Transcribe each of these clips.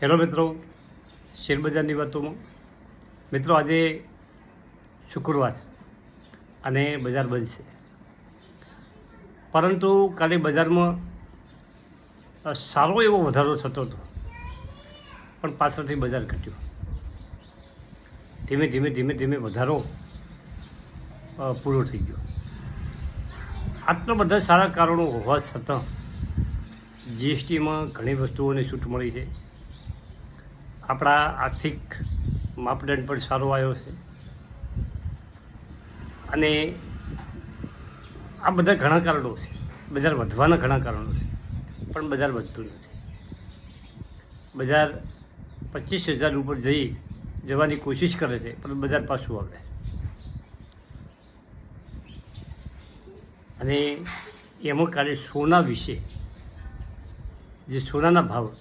Hello મિત્રો, શેરબજારની વાતોમાં મિત્રો, આજે શુક્રવાર અને બજાર બંધ છે પરંતુ કાલે બજારમાં સારો એવો વધારો થતો હતો. પણ પાછળથી બજાર ઘટ્યું. ધીમે ધીમે ધીમે ધીમે વધારો પૂરો થઈ ગયો. આટલા બધા સારા કારણો હોવા છતાં, જીએસટીમાં ઘણી વસ્તુઓને છૂટ મળી છે. આપણા આર્થિક માપદંડ પણ સારો આવ્યો છે. અને આ બધા ઘણા કારણો છે. બજાર વધવાના ઘણા કારણો છે. પણ બજાર વધતું નથી. બજાર પચીસ હજાર ઉપર જઈ જવાની કોશિશ કરે છે, પણ બજાર પાછું આવે. અને એમાં કાલે સોના વિશે, જે સોનાના ભાવ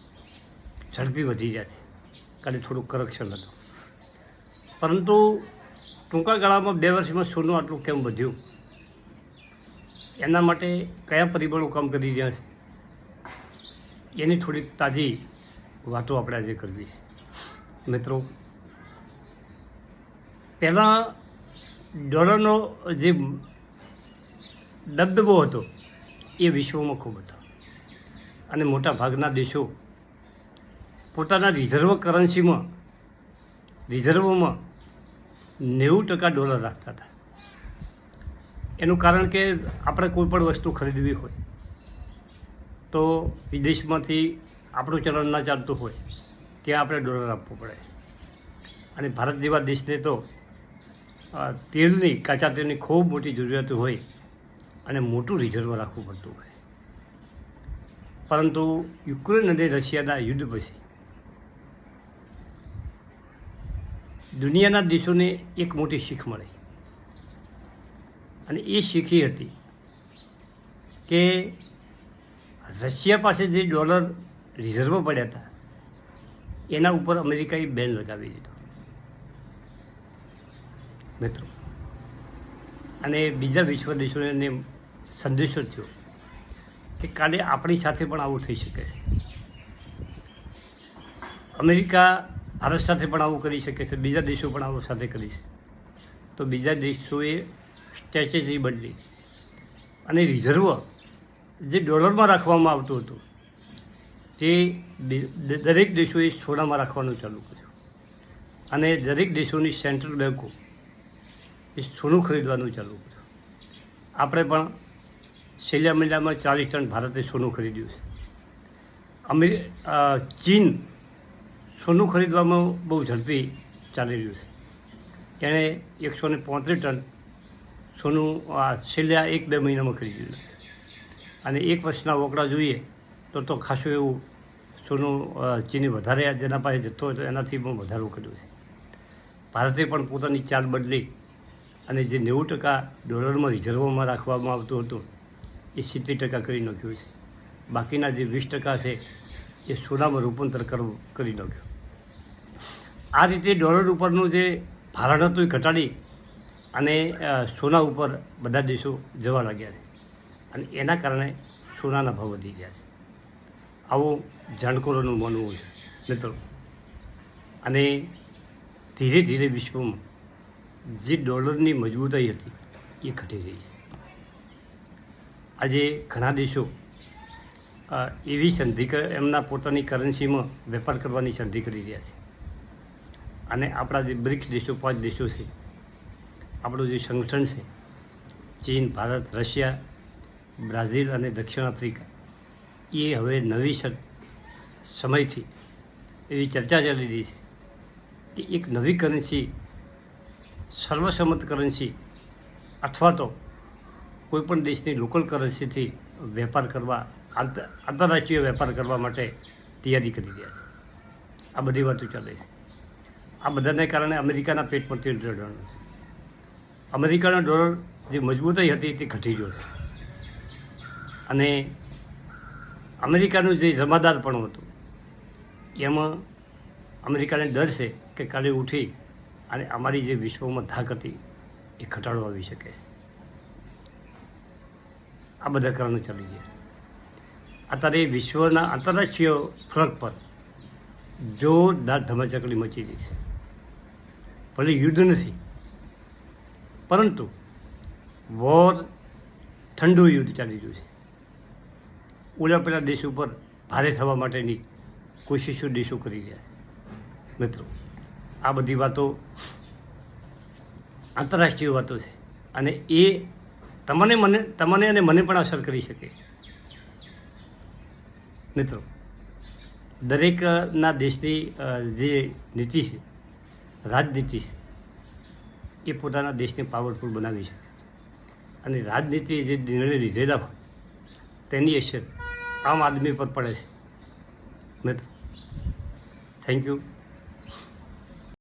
ઝડપી વધી ગયા છે. કાલે થોડું કરક્શન હતું. પરંતુ ટૂંકા ગાળામાં બે વર્ષમાં સોનું આટલું કેમ વધ્યું? એના માટે કયા પરિબળો કામ કરી રહ્યા છે? એની થોડીક તાજી વાતો આપણે આજે કરવી મિત્રો, પહેલાં ડોલરનો જે દબદબો હતો એ વિશ્વમાં ખૂબ હતો. અને મોટા ભાગના દેશો પોતાના રિઝર્વ કરન્સીમાં રિઝર્વમાં નેવું ટકા ડોલર રાખતા હતા. એનું કારણ કે આપણે કોઈ પણ વસ્તુ ખરીદવી હોય, તો વિદેશમાંથી આપણું ચલણ ના ચાલતું હોય, ત્યાં આપણે ડોલર આપવું પડે. અને ભારત જેવા દેશને તો તેલની, કાચા તેલની ખૂબ મોટી જરૂરિયાત હોય અને મોટું રિઝર્વ રાખવું પડતું હોય. પરંતુ યુક્રેન અને રશિયાના યુદ્ધ પછી દુનિયાના દેશોને એક મોટી શીખ મળી. અને એ શીખ હતી કે રશિયા પાસે જે ડોલર રિઝર્વ પડ્યા હતા, એના ઉપર અમેરિકાએ બેન લગાવી દીધો. મિત્રો, અને બીજા વિશ્વ દેશોને સંદેશો થયો કે કાલે આપણી સાથે પણ આવું થઈ શકે અમેરિકા ભારત સાથે પણ આવું કરી શકે છે, બીજા દેશો પણ આવું સાથે કરી છે. તો બીજા દેશોએ સ્ટ્રેટેજી બદલી અને રિઝર્વ જે ડોલરમાં રાખવામાં આવતું હતું, તે દરેક દેશોએ સોનામાં રાખવાનું ચાલુ કર્યું. અને દરેક દેશોની સેન્ટ્રલ બેન્કો એ સોનું ખરીદવાનું ચાલુ કર્યું. આપણે પણ છેલ્લા મહિનામાં ચાલીસ ટન ભારતે સોનું ખરીદ્યું છે. અમે ચીન સોનું ખરીદવામાં બહુ ઝડપી ચાલી રહ્યું છે. એણે એકસો ને પોત્રીસ ટન સોનું, આ છેલ્લા એક બે મહિનામાં ખરીદ્યું છે. અને એક વર્ષના વોકડા જોઈએ તો તો ખાસું એવું સોનું ચીની વધારે જેના પાસે જથ્થો હોય તો એનાથી પણ વધારો કર્યો છે. ભારતે પણ પોતાની ચાલ બદલી અને જે નેવું ટકા ડોલરમાં રિઝર્વમાં રાખવામાં આવતું હતું, એ સિત્તેર ટકા કરી નાખ્યું છે. બાકીના જે વીસ ટકા છે, એ સોનામાં રૂપાંતર કરવું કરી નાખ્યું. આ રીતે ડોલર ઉપરનું જે ભારણ હતું એ ઘટાડી અને સોના ઉપર બધા દેશો જવા લાગ્યા છે. અને એના કારણે સોનાના ભાવ વધી ગયા છે. આવું જાણકારોનું માનવું છે મિત્રો. અને ધીરે ધીરે વિશ્વમાં જે ડોલરની મજબૂતાઈ હતી એ ઘટી રહી છે. આજે ઘણા દેશો એવી સંધિ એમના પોતાની કરન્સીમાં વેપાર કરવાની સંધિ કરી રહ્યા છે. અને આપણા જે બ્રિક્સ દેશો, પાંચ દેશો છે, આપણું જે સંગઠન છે, ચીન, ભારત, રશિયા, બ્રાઝિલ અને દક્ષિણ આફ્રિકા, એ હવે નવી સમયથી એવી ચર્ચા ચાલી રહી છે કે એક નવી કરન્સી સર્વસંમત કરન્સી અથવા તો કોઈપણ દેશની લોકલ કરન્સીથી વેપાર કરવા, આંતર- આંતરરાષ્ટ્રીય વેપાર કરવા માટે તૈયારી કરી રહ્યા છે. આ બધી વાતો ચાલે છે. આ બધાને કારણે અમેરિકાના પેટ પરથી ડોલર અમેરિકાનો ડોલર જે મજબૂતાઈ હતી, તે ઘટી ગયો અને અમેરિકાનું જે જમાદાર પણ હતું, એમાં અમેરિકાને ડર છે કે કાલે ઉઠી અને અમારી જે વિશ્વમાં ધાક હતી, એ ઘટાડો આવી શકે આ બધા કારણો ચાલી ગયા. અત્યારે વિશ્વના આંતરરાષ્ટ્રીય ફલક પર જોરદાર ધમાચકડી મચી ગઈ છે. ભલે યુદ્ધ નથી. પરંતુ વોર ઠંડુ યુદ્ધ ચાલી રહ્યું છે. ઓલા પેલા દેશ ઉપર ભારે થવા માટેની કોશિશો દેશો કરી રહ્યા છે. મિત્રો, આ બધી વાતો આંતરરાષ્ટ્રીય વાતો છે. અને એ તમને મને, તમને અને મને પણ અસર કરી શકે. મિત્રો, દરેકના દેશની જે નીતિ છે રાજનીતિ એ પોતાના દેશને પાવરફુલ બનાવી શકે અને રાજનીતિ જે નિર્ણય લીધેલા તેની અસર આમ આદમી પર પડે છે. મિત્ર થેન્ક યુ